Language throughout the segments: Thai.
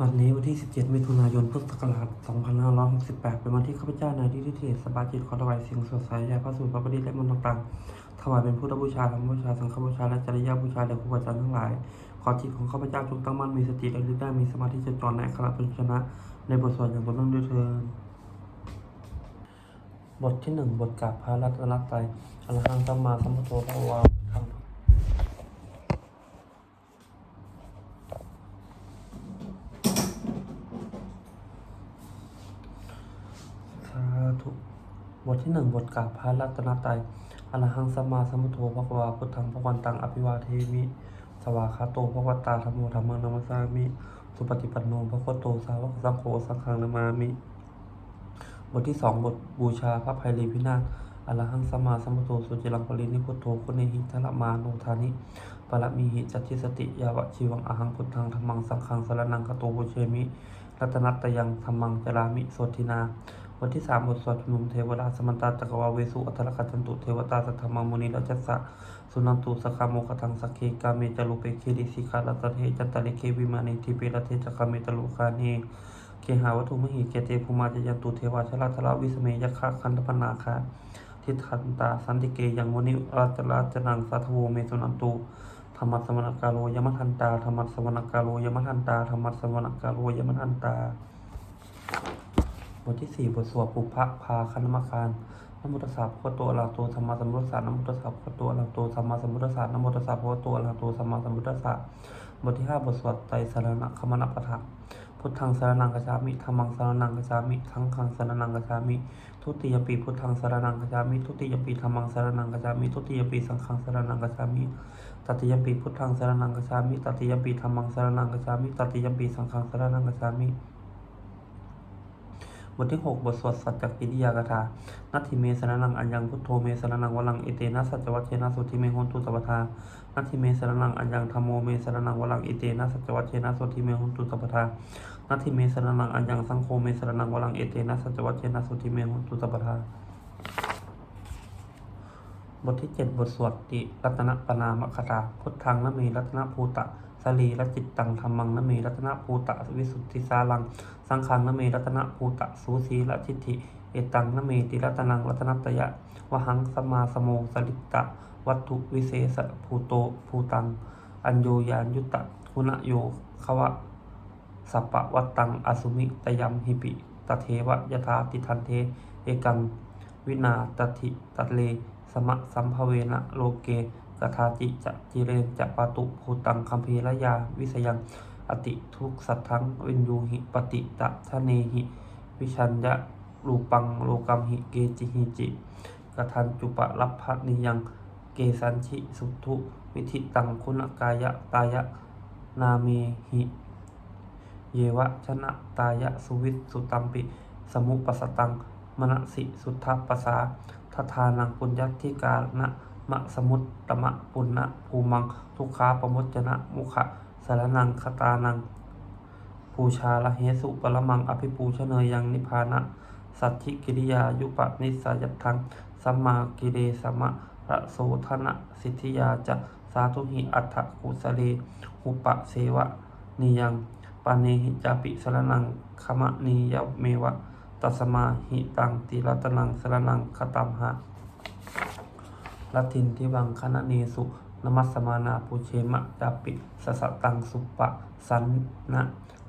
วันนี้วันที่ 17 มิถุนายน พุทธศักราช 2568 เป็นวันที่ข้าพเจ้านายที่ทิเทศสบาจิตขอถวายเสียงสดใสยาพระสูตรพระปฏิและมนต์ต่างๆถวายเป็นพุทธบูชาธรรมบูชา สังฆบูชา และจริยบูชาแด่ครูบาอาจารย์ทั้งหลาย ขอจิตของข้าพเจ้าจงตั้งมั่นมีสติและลึกได้มีสมาธิจดจ่อในอัคระเป็นชนะ ในบทสวดอย่างบทนั้นด้วยเถิดบทที่หนึ่งบทกราบพระรัตนตรัยอรหังสัมมาสัมพุทโธพระวาธรรม สาธุบ ที่หนึ่งบทกาพระรัตนตรัยอรหังสัมมาสัมพุทโธพระวาพุทธังพระวันตังอภิวาเทมิสวากขาโตพระวัตตาธรรมโมธรรมังนัมสสามิ สุปฏิปันโนพระโคตโตสาวกสังโฆสังฆังนามามิ บทที่สองบทบูชาพระภัยรีพินาศอรหังสัมมาสัมพุทโธสุจิรังปรินิพุทโธคุเนหิทะละมาโนทานิปรมีหิจัตติสติยาวะชีวังอหังพุทธังธรรมังสังฆังสรนังคโตโวเชมิ รัตนัตตยังธรรมังจรามิโสทินา บทที่สามบทสวดชุมนุมเทวดาสมันตาจักรวาเวสุอัตตรกัจันตุเทวตาสัทธรรมังมุนีรัจจสะสุนันตุสกาโมกทังสักเคกาเมจลุเปเคดิสิกาลตเทจันตเลเควิมานิทิเปรเทจักาเมตลุคาเนเคหาวัตถุมหิเกเตภูมาจยันตุเทวาชลาทละวิสเมยคาคันธปนาคาทิทันตาสันติเกยังวนิราจราจนังสัทโวเมสุนันตุธรรมสมณกาโลยมทันตาธรรมสมณกาโลยมทันตาธรรมสสมณกาโลยมทันตา บทที่สี่บทสวดปุพะพาคณมการนโมุตสสะพระโตอะระหะโตสัมมาสัมพุทธัสสะนโมุตสสะพระโตอะระหะโตสัมมาสัมพุทธัสสะนโมุตสสะพระโตอะระหะโตสัมมาสัมพุทธัสสะบทที่ห้าบทสวดไตรสรณคมนปทะพุทธังสรนังกัจฉามิธรรมังสรนังกัจฉามิทั้งขังสรนังกัจฉามิ ทุติยปีพุทธังสรนังกัจฉามิทุติยปีธรรมังสรนังกัจฉามิทุติยปีสังฆังสรนังกัจฉามิตติยปีพุทธังสรนังกัจฉามิตติยปีธรรมังสรนังกัจฉามิตติยปีสังฆังสรนังกัจฉามิ บทที่หกบทสวดสัจจกิริยากถานัตถิเมสรนังอัญญังพุทโธเมสรนังวลังเอเตนะสัจวัชเชนะสุทิเมหนตุสัพทานัตถิเมสรนังอัญญังธรรมโมเมสรนังวลังเอเตนะสัจวัชเชนะสุทิเมหนตุสัพทานัตถิเมสรนังอัญญังสังโฆเมสรนังวลังเอเตนะสัจวัชเชนะสุทิเมหนตุสัพทา บทที่เจ็ดบทสวดติรัตนปนามคตาพุทธังนเมรัตนภูตะสลีรจิตตังธรรมังนเมรัตนภูตะวิสุทธิสาลัง สังขังนเมรัตนภูตะสูสีละทิฏฐิเอตังนเมติรัตนังรัตนัตยะวหังสมาสโมสลิตะ วัตถุวิเศษภูโตภูตัง อัญโยยานยุตตะคุณโยขวะสัปะวัตตังอสุมิตยัมหิปิตเทวะยถาติทันเท เอกังวินาตถิตัเล มะสัมภเวนะโลเกกทาจิจะจิเรนจะปาตุภูตังคัมภีรยาวิสยังอติทุกสัทธังวินยูหิปติตะทะเนหิ วิชัญญะรูปังโลกัมหิเกจิหิจิกทันจุปะรัพพนิยังเกสัญชิสุทุวิธิตังคุณกายะตายะนาเมหิ เยวะชนะตายะสุวิสุตัมปิ สมุปสตังมณสิสุทธปสา ททานังปุญญทิกานะมะสมุตตมะปุณณภูมัง ทุกขาปมุจนะมุขะสารนังคตานังปูชาละเหสุปรมังอภิปูชเนยังนิพานะ สัตถิกิริยายุปนิสายัตถังสัมมากิเลสมะระโสธนะสิทธิยาจะสาธุหิอัฏฐกุสเลหุปะเสวะนิยังปาเนหิจาปิสรนังขมะนียเมวะ ตัสมาหิตังติรัตนังสรนังคตัมหะลัทธินทิวังคณเนสุนมัสมานาปูเชมะจาปิสสะตังสุปะสันนะ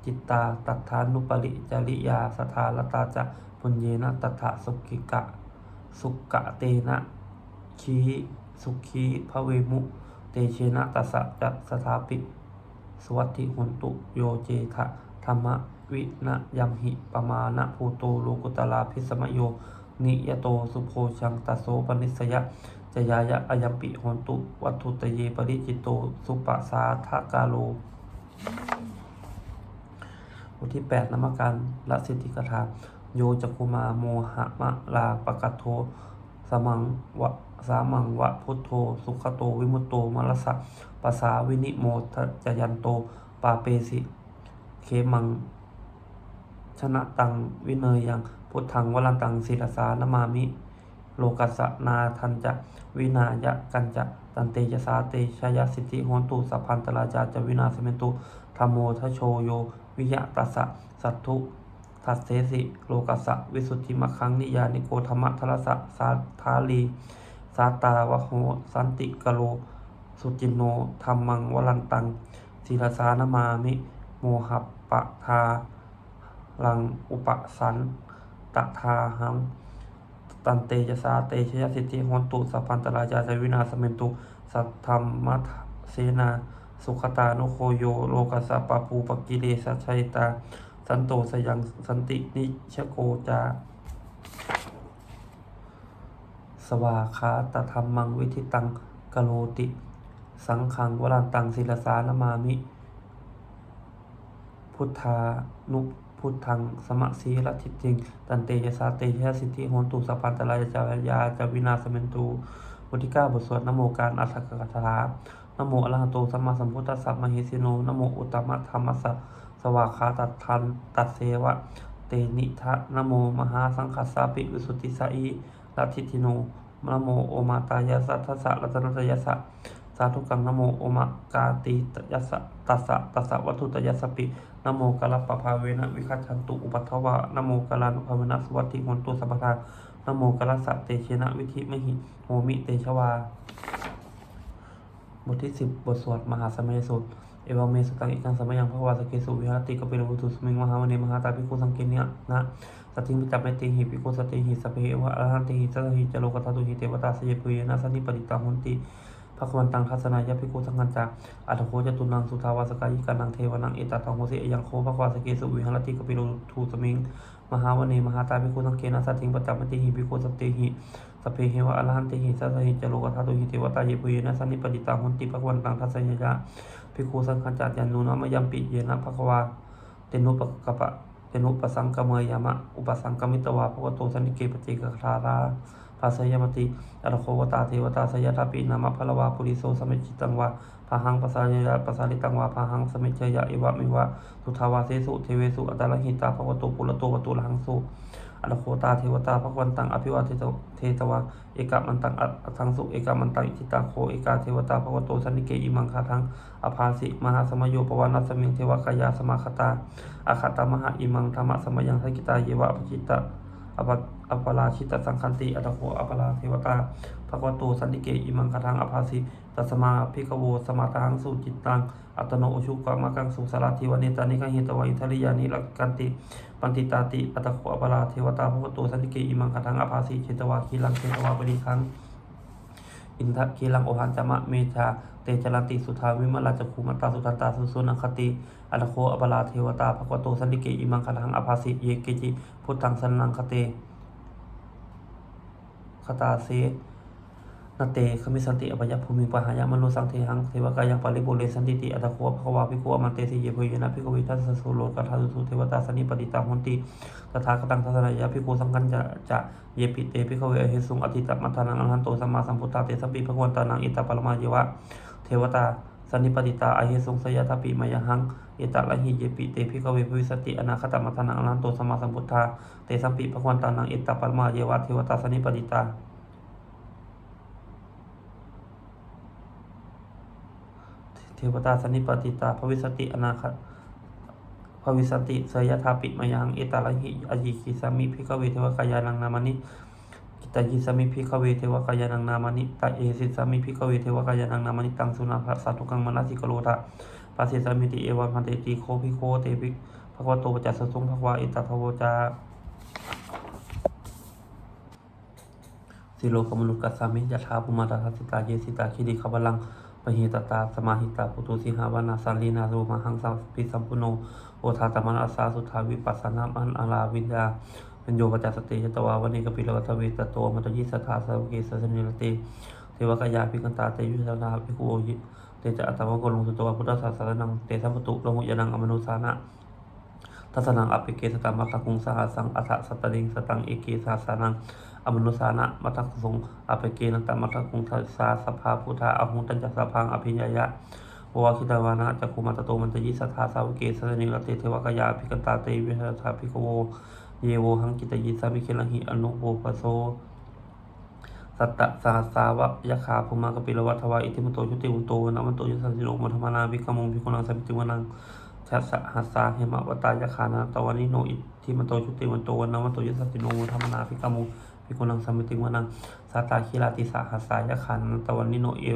จิตตาตัทานุปริจริยาสทาลตาจะปุญเยนะตัทธะสุกิกะ สุกะเตนะชีสุขีพระเวมุเตเชนะตัสสะจะสถาปิสวัสดิหุนตุโยเจทะ ธรรมวินะยัมหิปมาณภูโตโลกุตลาพิสมโย นิยโตสุโพชังตโสปนิสยะจยายะอายัมปิหนตุ วัตถุตเยปริจิตโต สุปสาทากาโลบทที่8นามการละสิทธิกถาโยจักุมาโมหะมะลาปะกัตโทสมังวะสามังวะพุทโธ สุขโต วิมุตโตมรสสะปสาวินิโมทะจยันโต ปาเปสิ เคมัง ชนะตังวิเนยยังพุทธังวลันตังศิรสานมามิ โลกัสนาทันจะวินายะกันจะตันเตจะสาเตชยสิทธิโหนตุสัพพันตราจาจะวินาสเมนตุธรรมโมทโชโย วิยะตัสสะสัตถุทัสเสสิโลกัสสะวิสุทธิมคังนิยานิโกธรรมทรสสะสาทาลีสาตาวะโหสันติกโล สุจินโนธรรมังวลันตังศีลสานามามิ โมหัปปะทาลังอุปสันตทาหังตันเตจสาเตชยสิทธิหนตุสัพพันตราจาจวินาสเมนตุ สัทธรรมัทเสนา สุขตานุโคโยโลกัสปะปูปกิเลสชัยตา สันโตสยังสันตินิชโกจา สวาคาตธรรมังวิธิตังกโลติ สังขังวรันตังศิลสานามามิ พุทธานุพุทธังสมะสีรัติจริง ตันเตยสาเตยสิทธิโหนตุสัพพันตรายจายาจาวินาสเมนตุบทที่เก้าบทสวดนโมการอัตถกถานโมอระหะโตสัมมาสัมพุทธัสสะมหิสิโนนโมอุตตมะธรรมัสสะสวากขาตัดทันตัดเสวะ เตนิทะนโมมหาสังคัสสาปิวิสุทธิสาอีลัทธิติโนนโมโอมาตายาสัทธสสะรัตนตยสสะ สาธุกังนโมโอมากาติตยสสะตัสสะตัสสะวัตถุตยสสปินโมกัลปะภาเวนะวิคัจฉันตุอุปัฏฐวะนโมกัลานุภาเวนะสวัสดิโหนตุสัพพทานโมกัลสสะเตเชนะวิธิมหิโหมิเตชวา บทที่สิบบทสวดมหาสมัยสูตรเอวาเมสุตังอิกังสมัยยังพระวาสเกสุวิหารติกปิโลวุตุสมิงมหามณีมหาตาภิกขุสังเกเนียนะสติมิจับเมติหิภิกขุสติหิสพเพวะอรหันติหิสัตหิจโลกทัตุหิเทวตาสยปุยนะสันนิปติตาหุนติ ภควันตังทัศนายะภิกขุสังฆันจาอัตโคจตุนังสุทาวาสกายิกานังเทวนังเอตตังโหสิเอยังโคภควาสเกสุวิหรติกปิโลทูสมิงมหาวณีมหาตาภิกขุสังเกนะสัตถิงปัจจมติหิภิกขุสติหิสพเพเหวะอรหันติหิสัสสหิจโลกธาตุหิเทวตาเยปุเยนะสันนิปติตาหุนติภควันตังทัสสยะภิกสังฆัจจายันนุนะมยัมปิเยนะภควาเตนุปกปะเตนุปสังกเมยามะอุปสังกมิตวาภวโตสันนิเกปติกคารา ภาสยมติอรโควตาเทวตาสยทัปปินามะพลวาปุริโสสมิจิตังวาพาหังปสายยะปสาลิตังวาพาหังสมิจยะเอวะมิวะสุทาวาเสสุเทเวสุอัตตลหิตาภวโตปุรโตวตุลหังสุอรโคตาเทวตาพระวันตังอภิวาเทเทตวาเอกามันตังอัทังสุเอกามันตังอิทิตาโคเอกาเทวตาพระวโตสันนิเกอิมังคาทังอภาสิมหาสมโยปวานัสมิงเทวกายาสมาคตาอาคตามหาอิมังธรรมสมยังทักิตาเยวะปจิตตะ อปอปราชิตสังคันติอัตโคอปราเทวตาภควโตสันติเกอิมังคาทังอภาสิตัสมาภิกโวสมาตังสุจิตตังอัตโนอุชุกะมะกังสุสาราธิวเนตานิกังหิตวะอิทริยานิลักกันติปันติตาติอัตโคอปราเทวตาภวโตสันติเกอิมังคทังอภาสิเชตวาคีลังเชตวาบริคัง อินทะคีลังโอหันจามะเมชาเตจรันติสุทาวิมลาจักขุมตตาสุทันตาสุสุนังคติอัลโคอปลาเทวตาภวโตสันติเกอิมังคลังอภาสิเยเกจิพุทธังสันนังคเตคตาเส นาเตขมิสันติอภยภูมิปหายามโนสังเทหังเทวกายังปาริบุเรสันติติอัตโคภควาภิกขุอมันเตสิเยภยนะภิกขุวิทัสสสุโลกัทาสุสุเทวตาสนิปติตาหุนติตถาคตังทัศนายะภิกขุสังกันจะจะเยปิเตภิกขเวอหิสุงอธิตมัทานังอรหันโตสัมมาสัมพุทธาเตสัมปิภควันตานังอิตตปรมาเยวะเทวตาสันนิปติตาอหิสุงสยทปิมายหังเอตละหิเยปิเตภิกขเวภวิสติอนาคตมัทานังอรหันโตสัมมาสัมพุทธาเตสัมปิภควันตานังอิตตปรมาเยวะเทวตาสันนิปติตา เทวตาสันนิปติตาภวิสติอนาคตภวิสติเสยธาปิมยังเอตาลหิอยิคิสามิพิกเวเทวกายานังนามานิกิตายิสามิพิกเวเทวกายานังนามานิตาเอสิสามิพิกเวเทวกายานังนามานิตังสุนาภสัตุกังมนัสิกโลทาปัสสิสามิติเอวันพันเตติโคพิโคเตปิภควโตปจัสสุงภควาอิตาภวจาสิโลกมนุกัสสามิยะถาภูมาตาทัสสิตาเยสิตาคิริขบาลัง หิตตาสมาหิตาปุตุสิหาวานาสันลีนาโรมหังสัมปิสัมปุโนโอทาตมันอาสาสุทาวิปัสสนามันอาลาวิญญาเป็นโยปจัสติยตวาวันนี้กปิลวัตเวตโตมัตยิสถาสาวเกสสนิรติเทวกายาภิกันตาเตยุสนาภิกขุโอยิเตจะอัตตวะโกลงสุตวะพุทธศาสนังเตสัมปตุโลหุยนังอมนุสานะทัศนังอภิเกสตามัตตคุงสหัสังอัฏฐสัตติงสตังเอเกสาสานัง อมนุสานะมัตตคุงอภิเกนันตมัตตคุงทัสสาสภาพุทธาอหุตัญจสพังอภิญญายะวาคิตาวานะจักขุมัตโตมันตยิสัทธาสาวเกสสนิรเตเทวกายาภิกตาเตวิหทาภิกขโวเยโวหังกิตยิสามิเคลังหิอนุโภปโสสัตตสาสาวะยะขาภูมากปิลวัฏวาอิติมโตชุติวุโตนะมันโตยุสันติโลมัทมานาวิกขมุงพิกุนังสัมปิติวนังชัสสะหัสสาเหมะวตายคานาตวันนิโนอิทิมโตชุติวันโตนนวันโตยสัสสิโนธรรมนาภิกา มุภิกุนังสมมิติวนังสาตาคิราติสาหัสายคานาตวันนิโนเอ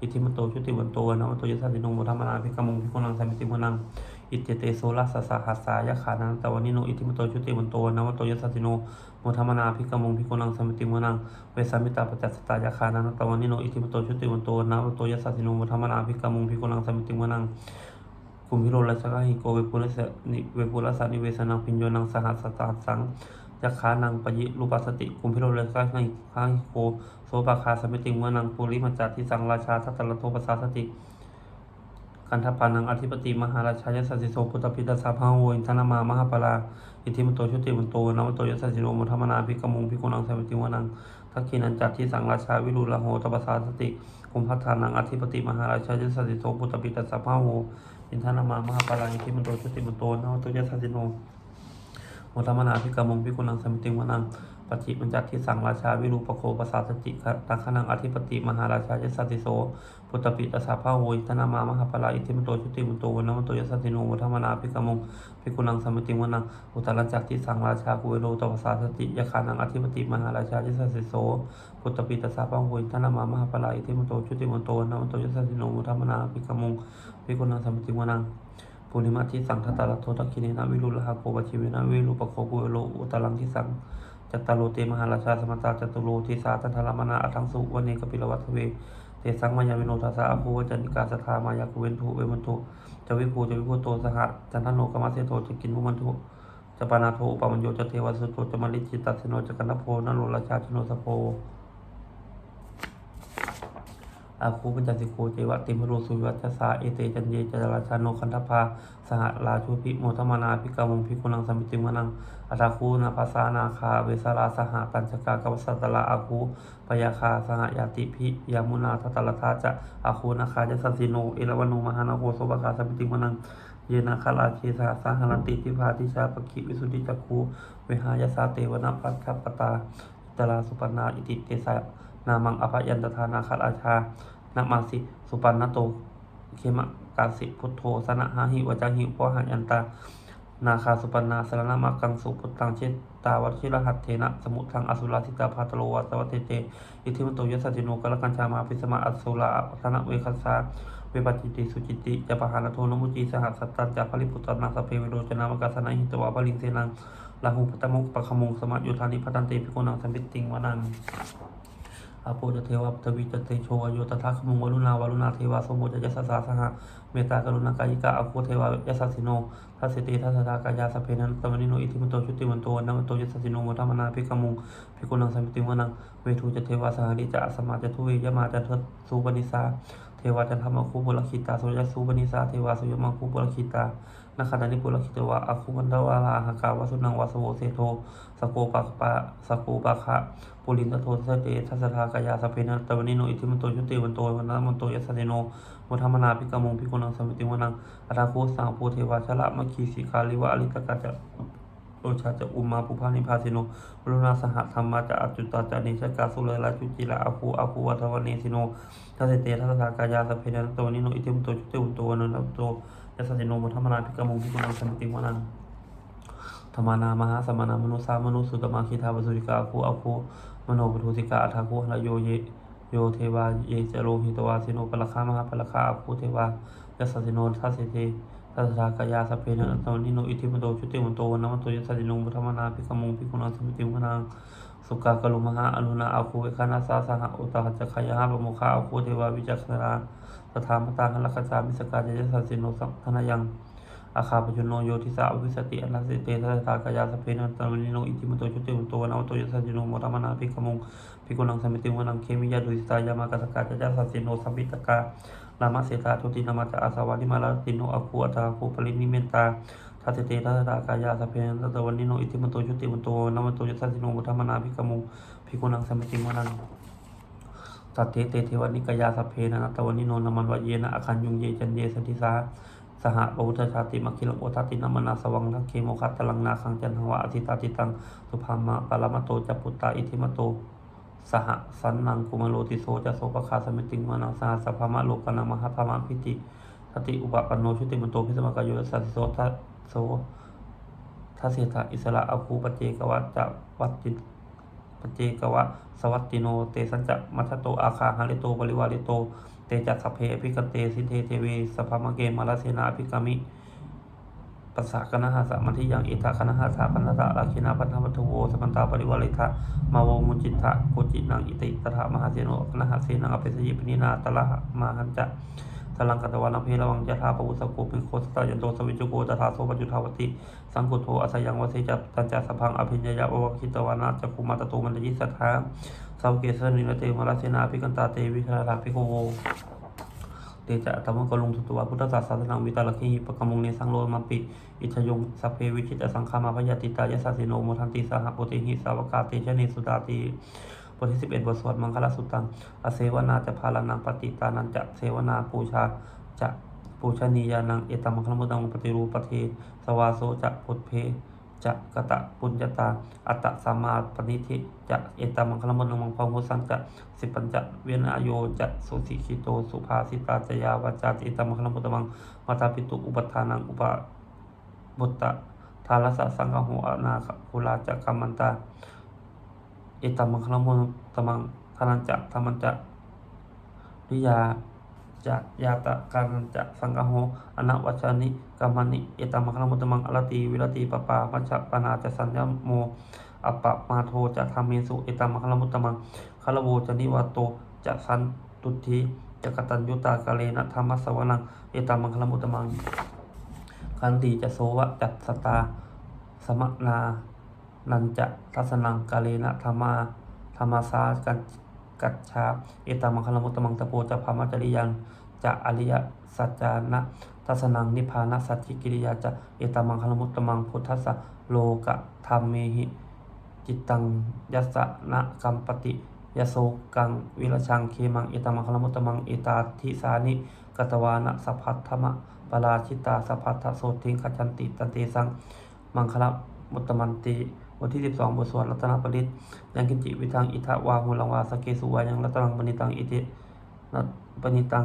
อิทิมโตชุติวันโตนนวันโตยสัสสิโนธรรมนาภิกมุภิกุนังสมมิติวนังอิเจเตโซลัสสะหัสายคานาตวันนิโนอิทิมโตชุติวันโตนวันโตยสัสสิโนโมธรรมนาภิกมุภิกุนังสมิติวนังเวสามิตาปัจจสตายคานาตวันนิโนอิทิมโตชุติวันโตนวันโตยสัสสิโนโมธรรมนาภิกมุภิกุนังสมิติวนังกุมพิโรลสกหิโกเวปุรสนิเวปุรสานิเวสนังพิญโยนังสหัสตาสัง ยักขานังปยิรูปัสติกุมพิโรลสกหิข้างโกโสปาคาสมิติงวนังปุริมัจจติสังราชาทัตตะโทปสาสติกันทปานังอธิปติมหาราชายสัสสิโสพุทธปิตาสาภาโวอินทนามามหาปลาอิทิมโตชุติมันโตนวโตยสัสสิโนมุธรรมนาภิกมุงภิกุนังสมิติงวนังทักขินันจัตที่สังราชาวิรุลโหตปสาสติกุมพัฒานังอธิปติมหาราชายสัสสิโสพุทธปิตาสาภาโวอินทนามามหาปารายิทิมโตชุติมันโตนะวตุยะสัสสิโน โมทมนาภิกามงภิกุนังสมิติวนังปฏิปัญจทิสังราชาวิรูปโคปสาสติตังคนังอธิปติมหาราชายสัสสิโสพุทธปิตสาภาโวอินามามหาปารายิทิมโตชุติมโตวนะวตุยะสัสสิโนโมทมนาภิกามงภิกุนังสมิติวนังอุตรัญจักทิสังราชากุเวโรตปสาสติยะคานังอธิปติมหาราชายสัสสิโสพุทธปิตสาภาโวอินามามหาปารายิทิมโตชุติมโตวนะวตุยะสัสสิโนโมทมนาภิกามงภิกุนังสมิติวนัง ปุริมาทิสังทัตตาลโทตักขิเนนะวิรุลหะโกปชิเวนะวิรุปโคกุเวโลอุตลังทิสังจัตตาโลเตมหาราชาสมตาจตุโลทิสาตันทรามนาอัทังสุวันเนกปิลวัตเวเตสังมายาวิโนทัสสะอภูวจันติกาสทามายาคุเวนทุเวมันทุจวิภูจวิภูโตสหะจันทโนกมัสเสโตจะกินมุมันทุจะปานาโทอุปมัญโยจะเทวสุโตจะมลิจิตตัสโนจะกันนโพนโลราชาชโนสโพ อาคูปัญจสิโกเจวะติมรุสุวิวัชสาเอเตจันเยจจราชาโนคันธพาสหราชุพิโมทมนาภิกามงภิกุนังสมิติมนังอัตาคูนาภาษานาคาเวสาราสหปัญจกากวสัตตลาอาคูปยาคาสหยาติพิยามุนาทัตตลทาจะอาคูนาคาจะสัสสิโนเอราวันุมหานาโคโสภคาสมิติมนังเยนาคาราเชสหสาหันติทิพาทิชาปกิวิสุทธิจักคูเวหายาสาเตวนาปัสคัปตาตลาสุปนาอิติเตสะ นามังอภยันตทานาคาราชานะมาสิ สุปันนโตเขมะกาสิพุทโธสนะหาหิวจังหิปวหันยันตา นาคาสุปันนาสรณมากังสุพุทธังเชตตาวัชิรหัตเทนะสมุทังอสุราสิตาพาตโลวัสวัตเตเจอิทิมโตยสสจิโนกลกัญชามาปิสมาอสุราธนะเวคัสสาเวปจิติสุจิติจะปะหานโทนมุจีสหัสสัตตันจะปริปุตตนาสเพเวโรจนามกัสนะหิตวะปลิงเสนังลาหูปัตมุกปะขมุงสมัยุทธานิพัตันติภิกุนังสัมปิติงวานัง อาโปจะเทวาทวีจะเตโชวโยตถาคมุงวรุณาวรุณาเทวาสมโมจะยสสาสหะเมตตากรุณากายิกาอาโปเทวายสสสิโนทัสสิติทัสสากายาสพเพนันตมนิโนอิทิมโตชุติวันโตนัมโตยสสสิโนมทัมนาภิกขมุงภิกุนังสัมปิติวนังเวทูจะเทวาสหริจะสมาจะทุเวยมาจันทสุปนิสาเทวาจันทมคูบุรคิตาสุยสุปนิสาเทวาสุยมังคูบุรคิตา นาคาดานิปุรคิตวะอาคูมันดาวาลาหากาวสุนังวาสโวเสโทสโกปะปะสโกปะคะปุรินทโทสเตทัสทากายาสเพนะตวนิโนอิทิมันโตยุติวันโตวันนะมันโตยัสเนโนมุธมนาภิกมงภิกุนังสมิติวนังอัตถาโคสังโพเทวาชละมคีสิกาลิวะอลิตกะจะโอชาจะอุมาปุพานิพาสิโนวรุณาสหธรรมาจะอจุตตาจะนิชกาสุเลราจุจิละอาคูอาคูวัทวเนสิโนทัสเตทัสทากายาสเพนะตวนิโนอิทิมันโตยุติวันโตวันนะโต ยสสเนโนมุธรรมนาภิกมุงภิกุนังสมิติวนังธรรมนามหาสมานามนุสามนุสุตมาคิทาวสุริกาคูอาคูมโนปทุสิกาอัฐาคูหะโยเยโยเทวาเยจโรหิตวาสิโนปะละคามหาปะละคาอาคูเทวายสสสิโนทัสสิเตทัสสะกายาสเพนะตวนิโนอิทิมโตชุติมโตวนะมโตยสสสิโนมุธรรมนาภิกมุงภิกขุนังสมิติวนังสุกากลุมหาอนุนาอาคูเวคานาสาสหะอุตหัจจคายาปะโมคาอาคูเทวาวิจักขณา สถามตาหันลคัจจามิสกาเจยัสสสิโนสังธนายังอาคาปจุโนโยทิสาวิสติอนัสสิเตทัสสะกายาสพเพนะตวนิโนอิทิมโตชุติมโตวนะมโตยสสสิโนมรมนาภิกมุงภิกุนังสมิติวนังเคมิยาดุสิตายามากาสกาจะจัสสสิโนสัมปิตกาลามาเสตาทุตินามาจะอาสาวานิมาลาติโนอคูอัตาคูปรินิเมตตาทัสเตทัสสะกายาสพเพนะตวันนิโนอิทิมโตชุติมโตนะมโตยัสสสิโนมุธรมนาภิกมุงภิกุนังสมิติวนัง สัตเตเตเทวนิกายาสเพนะตวันนิโนนามันวะเยนะอคันยุงเยจันเยสันติสาสหปุทธชาติมคิลโอทตินามนาสวังทักเคโมคัตตลังนาคังจันทัวะอธิตาติตังสุภามะปารมโตจัปุตตาอิทิมโตสหสันนังกุมโลติโสจะโสปคาสมิติงมานังสหสัพพมะโลกนามหาพมะพิติทติอุปปันโนชุติมโตพิสมกายโยสัสโสทัสโสทัสเสถะอิสระอคูปเจกวัจจะวัตติป เจกวะสวัตติโน เตสัญจะมัทโตอาคาหาริโตบริวาริโต เตจัสสพเพอภิกเตสิเทเทวีสภามะเกมาลเสนาภิกามิปัสสะกนะหาสะมันทิยังอิทะคณหาสะพันธะราคินาพันธวัตถุโวสมันตาปริวาริทะมาโวมุจิตะโกจินังอิติตถามหาเสโนคณหาเสนังอภิสยิปนินาตละหะมาหันจะ สลังกัตวานังเพระวังยะธาปวุสโกปิโคสตายันโตสวิจุโกตถาโสปจุทาวติสังกุโทอาสยังวเสจัตตัญจสพังอภิญญายะวคิตวานาจักุมาตโตมันยิสัทธาสาวเกสนินเตมาลเสนาภิกันตาเตวิคาราภิโกโวเตจะธรรมกลุงสุตวะพุทธศาสนาวิตาลคีปกมุงเนสังโลมาปิ อิชยงสัพเพวิชิตสังฆามาพยาติตายสัสิโนโมทันติสหปุติหิสาวกาเตชะเนสุตาติ ทที่สิบเอ็ดบทสวดมังคลสุตัง อเสวนาจะพาลานังปฏิตานันจะเสวนาปูชาจะปูชนียานัง เอตัมมังคลมุตังปฏิรูปเทสวาโสจะพุทเพจะกะตะปุญญตา อัตตสัมมาปณิธิจะเอตัมมังคลมุตังมังพหุสังจะสิปัญจะเวนายโยจะสุสิคิโตสุภาสิตาจยาวาจาเอตัมมังคลมุตังมาตาปิตุอุปทานังอุปบุตตะทารสะสังฆโหอนาคภูลาจักกัมมันตา เอตัมมังคลมุตมังทานันจะธรรมันจะริยาจะยาตะการันจะสังฆโหอนาวัชานิกัมานิเอตัมมังคลมุตมังอรติวิรติปปาปัญจปนาจะสัญญโมอปปะมาโทจะธรรมเมสุเอตัมมังคลมุตมังคารโวจะนิวาโตจะสันตุทีจะกตัญยุตากาเลนะธรรมสวนังเอตัมมังคลมุตมังคันติจะโสวะจัตสตา สมนา นันจะทัสนังกาเลนะธรรมาธรรมาสากันกัจฉาเอตามังคลมุตตมังตะโปจะพามัจริยังจะอริยสัจจานะทัสนังนิพพานะสัจจิกิริยาจะเอตามังคลมุตตมังพุทธัสสะโลกะธรรมเมหิจิตตังยัสสะนะกัมปติยโสกังวิรชังเคมังเอตามังคลมุตตมังเอตาทิสานิกตวานะสัพพัทธมะปราชิตาสัพพัทธโสทิงขจันติตันเตสังมังคลมุตตมันติ ทที่ 12 บทสวดรัตนปริตยังกินจิวิทังอิทะวาหุลังวาสเกสุวายังรัตนังปณิตังอิตินัปณิตัง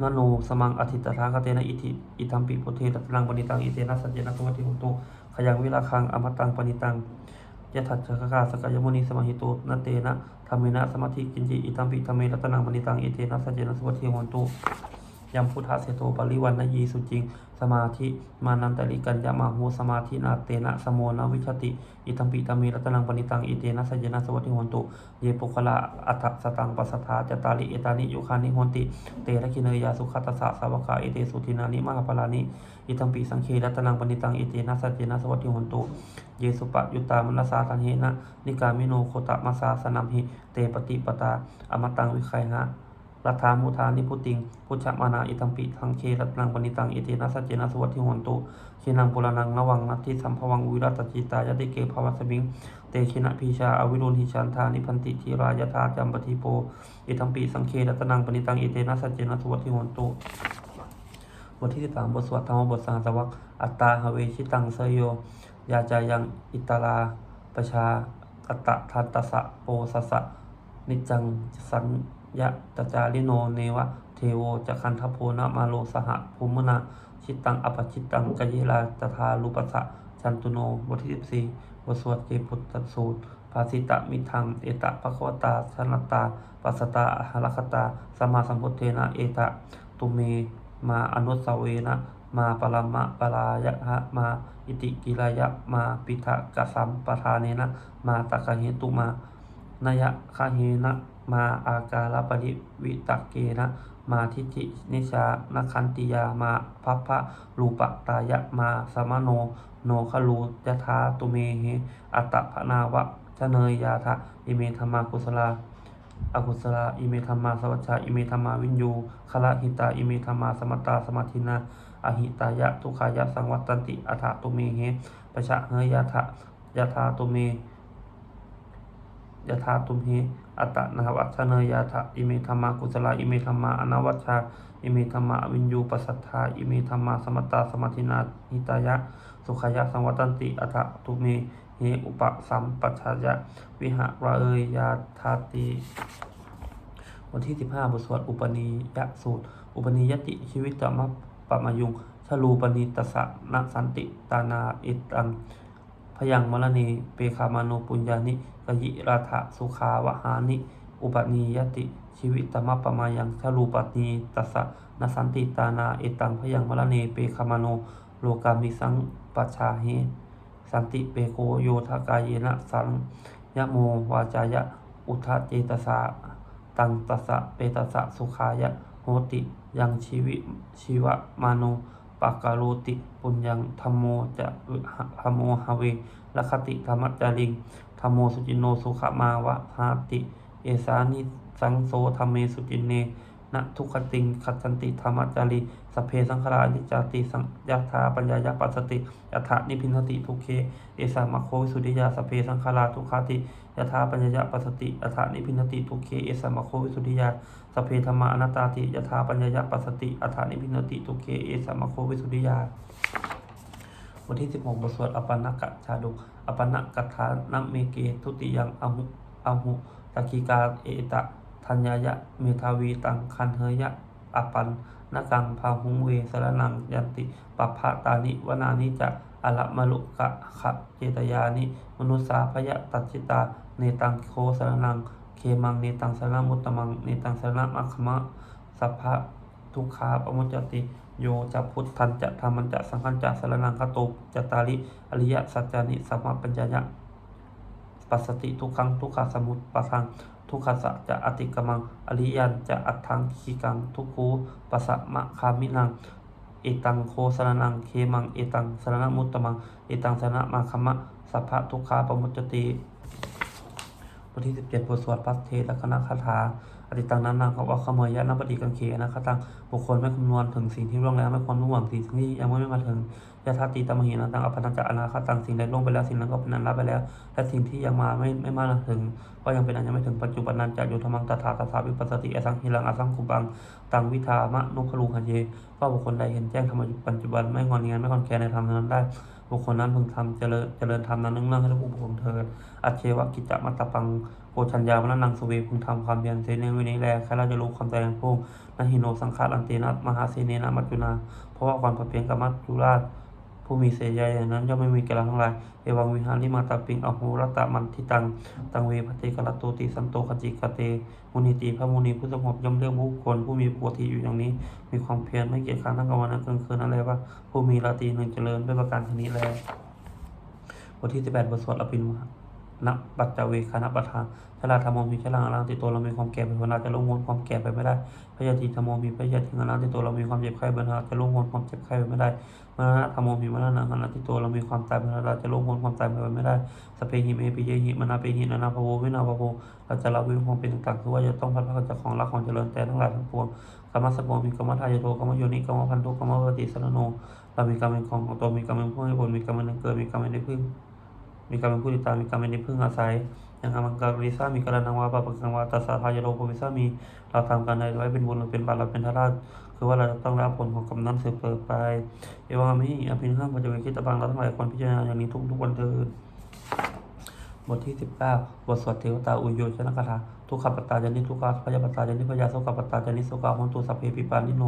นโนสมังอธิตถาคเตนะอิทิอิทัมปิพุเทรัตนังปณิตังอิเตนะสัจเจนะสวัติหุตุขยังวิราคังอมตังปณิตังยะทัจจคกาสกายมุนีสมาหิโตนเตนะธรรมเมนะสมาธิกินจิอิทัมปิธรรมเมรัตนังปณิตังอิเตนะสัจเจนะสวัติหุตุ ยัมพุทธเสโตปริวันนยีสุจิง สมาธิมานันตริกัญญามาหูสมาธินาเตนะสโมนวิชติ อิตัมปิตามีรัตนังปณิตัง อิเตนะสัจจนะสวัสดิหนตุ เยปุคละอัฏฐสตังปัสสธาจตาริเอตานิยุคานิหนติ เตระคิเนยยาสุขตัสสะสาวกาเอเตสุทินานิมหาปลานิ อิตัมปิสังเครัตนังปณิตัง อิเตนะสัจจนะสวัสดิหนตุเยสุปะยุตามนัสสาทันเหนะ นิกามิโนโคตะมาสาสนัมหิเตปฏิปตาอมตังวิไคหะ รัฐามุทานิพุติง พุชฌมานาอิตัมปิทังเครัตนังปณิตังอิเตนะสัจเจนะสวัสดิหนตุเคนังปุรานังนวังนัตติสัมภวังวิรัตจิตายติเกภวัสมิง เตชินะพีชาอวิรุณหิชันธานิพันติทีรายธาจัมปทิโปอิตัมปิสังเครัตนังปณิตังอิเตนะสัจเจนะสวัสดิหนตุบทที่สิบสามบทสวดธรรมบทสังสวักอัตตาหเวชิตังเสยโย ยาจายังอิตาลาประชากตตะทันตสะโปสสะนิจังสัญ ญะตจาริโนเนวะเทโวจะคันทโพนะมาโลสหภูมินาชิตตังอปชิตตังกยิลาตถาลุปัสสะชันตุโนบทที่สิบสี่บทสวดเกปุตตสูตรภาสิตะมิทังเอตะภควตาสนตาปัสตาหรคตาสมาสัมพุทเทนะเอตะตุเมมาอนุสาวเวนะมาปรมะปรายะหะมาอิติกิรายะมาปิทะกะสัมปทานเนนะมาตะกะเหตุมานยะคาเฮนะ มาอาการปริวิตกเกนะมาทิฏฐินิชานคันติยามาพัพพะรูปตายะมาสมโน โนคลูยถาตุเมเหอัตตพนาวะชเนยยาทะอิเมธรรมากุศลาอกุศลาอิเมธรรมาสวัชชาอิเมธรรมาวินยูคละหิตาอิเมธรรมาสมตตาสมาธินาอหิตายะทุขายะสังวัตตันติอัฏฐตุเมเหปะชะเฮยยาทะยาทาตุเมยถาตุเม อัตตนาวับัชเนยาทะอิเมธรรมากุศลาอิเมธรรมาอนาวัชชาอิเมธรรมาวินยูปัสสัทธาอิเมธรรมาสมตตาสมาธินาหิตายะ สุขายะสังวัตันติอัตตุเมเฮอุปสัมปัชยะ วิหารเอยาทาติวันที่ 15 บทสวดอุปนียสูตร อุปนิยติชีวิตจะมัปะมายุงชลูปนิตสะนสันติตานาอิตังพยังมรณีเปคามาโนปุญญานิ กยิราธะสุขาวหานิ อุปนิยติ ชีวิตตมะปะมายังชลูปนีตัสสะนสันติตานาเอตังพยังมรณีเปคมาโนโลกามิสังปัชาเฮสันติเปโกโยทากายเยนะสังยะโมวาจายะอุทธเจตสาตังตัสสะเปตัสสะสุขายะโหติยังชีวิชีวะมาโนปาการโติปุญญังธรรมโมจะธรรมโมหเวลคติธรรมจาริงธรรมโมสุจินโนสุขมาวะหาติ เอสานิสังโสธรรมเมสุจินเนนะทุกขติงขัดสันติธรรมจารีสเพสังขารานิจจาติสังยาธาปัญญายาปัสสติยถานิพินทติทุเคเอสามะโควิสุทธิยาสเพสังขาราทุกขาติยถาปัญญายาปัสสติยถานิพินทติทุเคเอสามะโควิสุทธิยาสเพธรรมานัตตาติยถาปัญญายาปัสสติยถานิพินทติทุเคเอสามะโควิสุทธิยาบทที่16บทสวดอปันนกะชาดก อปันนกัถานเมเกทุติยังอหุอหุตะกิกาเอตะทัญญายะเมทาวีตังคันเฮยะอปันนกังพาหุงเวสรนังยันติปัปพะตานิวนานิจะอละมลุกะขะเจตยานิมนุสาพยะตัจิตาเนตังโคสรนังเคมังเนตังสรณมุตตมังเนตังสรณมัคคมะสัพพะทุกขาปมุจติ โยจะพุทธันจะธรรมันจะสังฆันจะสรนังคโตจตาริอริยสัจจานิสัมมาปัญญายะปัสสติทุกขังทุกขสมุตปะทังทุกขสัจจะอติกมังอริยันจะอัตถังขีกังทุกขูปัสสะมะคามินังเอตังโคสรนังเคมังเอตังสรณมุตตมังเอตังสรณมาคมะสัพพะทุกขาปมุจติบทที่17บทสวดพัสเทลคณะคาถา อติตังนั้นนางเขาว่าขโมยยะนับปฏิกังเขนะคตังบุคคลไม่คำนวณถึงสิ่งที่ล่วงแล้วไม่ควรมุ่งหวังสิ่งที่ยังไม่มาถึงยะทัตติตมหินะตังอภันจะอนาคตังสิ่งใดล่วงไปแล้วสิ่งนั้นก็เป็นนันละไปแล้ว และสิ่งที่ยังมาไม่ไม่มาถึง ก็ยังเป็นอันยังไม่ถึงปัจจุบันนั้นจะอยู่ธรรมังตถาตถาวิปัสสติอสังหิรังอสังคุบังตังวิธามะนุคลูหันเยก็บุคคลใดเห็นแจ้งธรรมปัจจุบันไม่งอนเงียนไม่คอนแคลนในธรรมนั้นได้บุคคลนั้นพึงทำเจริญเจริญธรรมนั้นเนื่องให้ทุกบุคคลเถิดอัจเชวะกิจจะมัตตปัง โกชัญญามนังสุเวพึงทำความเพียรเสในวินัยแลใครเราจะรู้ความแตงพงนหิโนสังขารอันเตนะมหาเสเนนะมัจจุนา เพราะว่าความเพียรกับมัจจุราชผู้มีเสยใหญ่อย่างนั้นย่อมไม่มีแก่เราทั้งหลาย เอวังวิหาริมาตาปิงอโหรัตตมันทิตัง ตังเวพเตกรตโตติสันโตขจิกเต มุนิติพระมุนีผู้สงบย่อมเรียกบุคคลผู้มีปกติอยู่อย่างนี้ มีความเพียรไม่เกียจค้านทั้งกลางวันทั้งกลางคืนนั่นแหละว่า ผู้มีราตรีหนึ่งเจริญด้วยประการชนิดแลบทที่18บทสวดอภินวา นับปัจจเวคณะประธานชลาธรรมมีชลาอลังติตัวเรามีความแก่เป็นเวลาจะลงวนความแก่ไปไม่ได้พยาธิธรรมมีพยาธิอลังติตัวเรามีความเจ็บไข้เป็นเวลาจะลงวนความเจ็บไข้ไปไม่ได้มรณะธรรมมีมรณะอลังติตัวเรามีความตายเป็นเวลาจะลงวนความตายไปไม่ได้สเปหิเมปิเยหิมนาเปหินานาภโววินาภโวเราจะละว้นความเป็นต่างๆคือว่าจะต้องพัดพาจากของรักของเจริญแต่ทั้งหลายทั้งปวงกรรมสกมีกรรมทายโทกรรมโยนิกรรมพันธุกรรมปฏิสรโนเรามีกรรมเป็นของของตนมีกรรมเป็นผู้ให้ผลมีกรรมเป็นเกิดมีกรรมเป็นได้พึ่ง มีกรรเป็นผู้ติดตาม มีกรรเป็นที่พึ่งอาศัยอย่างอามังการิซ่ามีการณังวาปะปังกังวาตัสสะทายโลโภวิซามี เราทำการใดไว้เป็นบุญหรือเป็นบาปเราเป็นทาราชคือว่าเราจะต้องรับผลของกรรมนั้นสืบเติบไป เอวามิอภินห้ามปัจจุบันคิดตะบังเราทั้งหลายควรพิจารณาอย่างนี้ทุกทุกๆวันเถิดบทที่19บทสวดเทวตาอุโยชนะคาถาทุกขปตาจานิทุกขพยาปตาจานิพยาโสกปตาจานิโสกาหนตุสัพเพปิปานิโน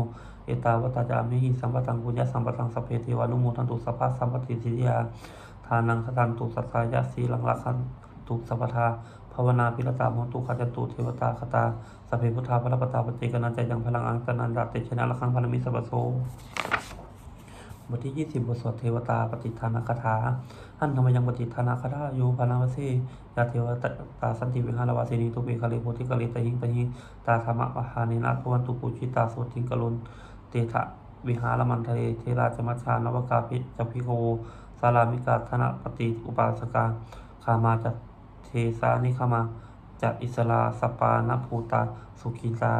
เอตาวตาจามิหิสัมปตังปุญญาสัมปตังสัพเพเทวานุโมทันตุสัพพะสัมปติสิทธิยา ทานังสตันตุสัทธายะสีลังลักขันตุสัพพทาภาวนาพิรตาโมตุขจตุเทวตาคตาสพเพพุทธาพระปตาปเจกนันจยังพลังอังตนันดาเตชนะละคังพลมิสัพโสบทที่ 20 บทสวดเทวตาปฏิทานคาถาอันธรรมยังปฏิทานคาถาโยพานาวเสยาเทวตาสันติวิหารวาสินีตุเปกาลิโพธิกาลิตหิงตหิงตาธรรมวหานินาทวันตุปุจิตาโสติงกลุนเตถะวิหารมันทะเลเทราจมัชชานวกาพิจพิโก สารามิกาธนปฏิอุปาสกาคามาจัตเทสานิคามาจัตอิสลาสปานภูตา สุขีตา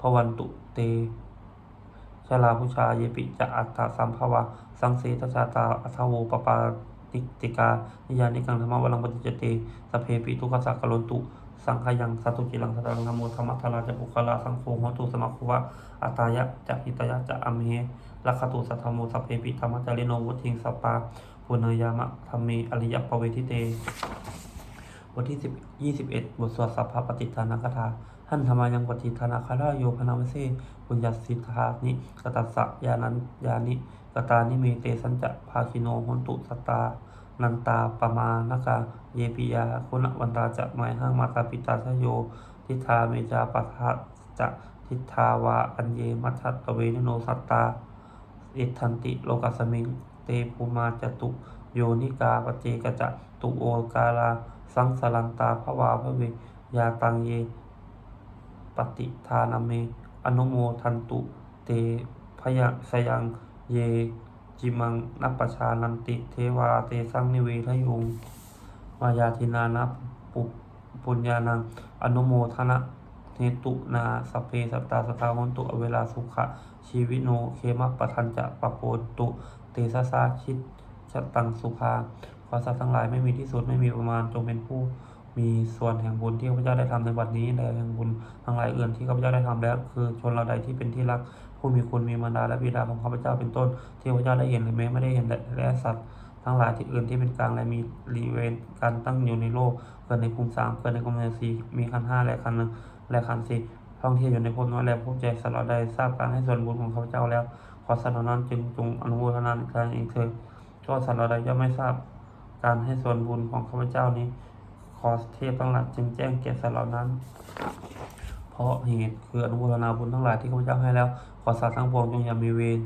พวันตุเตชลาพุชาเยปิจะอัตตาสัมภวะ สังเสตชาตาอัทโวปปาติติกา นิยานิกังธรรมวลังปฏิจเตสเพปิทุกขสักกลนตุ สังขยังสัตุจิลังสตังนโมธรรมทาราจะปุคลาสังโฆหตุสมัคุวะอัตายะจะหิตยะจะอเหลักขตุสัทโมสเพปิธรรมจาริโนวุทิงสปา ปุณยามะธรรมีอริยปเวทิเตบทที่สิบยี่สิบเอ็ดบทสวดสัพพปฏิทานัคถาท่านธรรมายังปฏิทานคาราโยพนามเสปุญญสิทธานิกตัสสะยานันยานิกตานิเมเตสัญจะภาคิโนหนตุสตา นันตาปมานกาเยปิยาคุณวันตาจะหมายห้างมาตาปิตาชโย ทิทาเมจาปัทะจะทิทาวาอัญเยมัทัตตเวนิโนสัตตาอิทันติโลกัสมิง เตภูมาจตุ โยนิกาปเจกจะตุโอกาลา สังสลันตาภวาภเวยาตังเย ปฏิทานาเม อนุโมทันตุ เตพยสยังเย จิมังนัปปชานันติ เทวาเตสังนิเวทยุงมายาทินานะปุปุญญานังอนุโมทนะเนตุนาสเพสัตตาสตาวันตุเวลาสุขะชีวิโนเคมะปะทันจะปะโปตุ ตสะสาชิตชตังสุภาขอสัตว์ทั้งหลายไม่มีที่สุดไม่มีประมาณจงเป็นผู้มีส่วนแห่งบุญที่ข้าพเจ้าได้ทำในบัดนี้และแห่งบุญทั้งหลายอื่นที่ข้าพเจ้าได้ทำแล้ว คือชนเราใดที่เป็นที่รัก ผู้มีคุณมีมารดาและบิดาของข้าพเจ้าเป็นต้น ที่ข้าพเจ้าได้เห็นหรือแม้ไม่ได้เห็นและสัตว์ทั้งหลายที่อื่นที่เป็นกลางและมีรีเวนการตั้งอยู่ในโลกเกิดในภูมิสามเกิดในกำเนิสี่มีคันห้าและคันหนึ่งและคันสี่ท่องเที่ยวอยู่ในภพน้อยและภพใหญ่สัตว์เราใดทราบการให้ส่วนบุญของข้าพเจ้าแล้ว ขอสัตว์เหล่านั้นจึงจงอนุโมทนาการเองเถิดก็สัตว์เราใดย่อมไม่ทราบการให้ส่วนบุญของข้าพเจ้านี้ ขอเทพทั้งหลายจึงแจ้งแก่สัตว์เหล่านั้น เพราะเหตุคืออนุโมทนาบุญทั้งหลายที่ข้าพเจ้าให้แล้ว ขอสัตว์ทั้งปวงจงอย่ามีเวร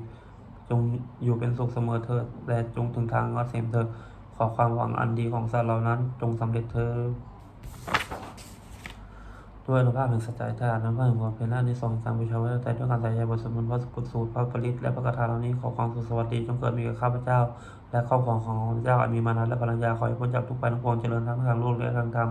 จงอยู่เป็นสุขเสมอเถิดและจงถึงทางงอดเสมเถิดขอความหวังอันดีของสัตว์เหล่านั้น จงสำเร็จเถิด ด้วยอนุภาพแห่งสัจจะทานอนุภาพแห่งความเป็นหน้าในสองสามวิชาไว้แต่ด้วยการใส่ใจบทสวดมนต์พสกุลสูตรพระปริตและพระคาถาเหล่านี้ขอความสุขสวัสดีจงเกิดมีกับข้าพเจ้า และครอบครองของข้าพเจ้าอันมีมานะและพลังยาขอให้พ้นจากทุกภัยทั้งปวงเจริญทั้งทางโลกและทางธรรม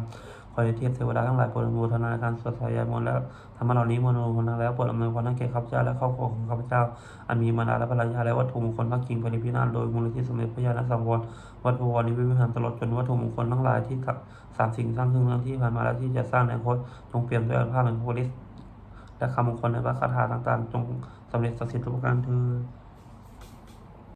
ขอเทียบเทวดาทั้งหลายโปรดอนุโมทนาการสวดสายมนต์แล้วธรรมะเหล่านี้มโนมนต์แล้วโปรดอำนวยพรให้แก่ข้าพเจ้าและครอบครัวของข้าพเจ้า อันมีมานาและภรรยาและวัตถุมงคลทั้งกิ่งปริพินาศโดยมูลนิธิสมเด็จพระญาณสังวรวัดบวรนิเวศวิหารตลอดจนวัตถุมงคลทั้งหลายที่สามสิ่งสร้างขึ้นเรื่องที่ผ่านมาและที่จะสร้างในอนาคตจงเปลี่ยนด้วยอนุภาพแห่งพระฤทธิ์และคำมงคลในพระคาถาต่างๆ จงสำเร็จศักดิ์สิทธิ์ทุกประการเถิด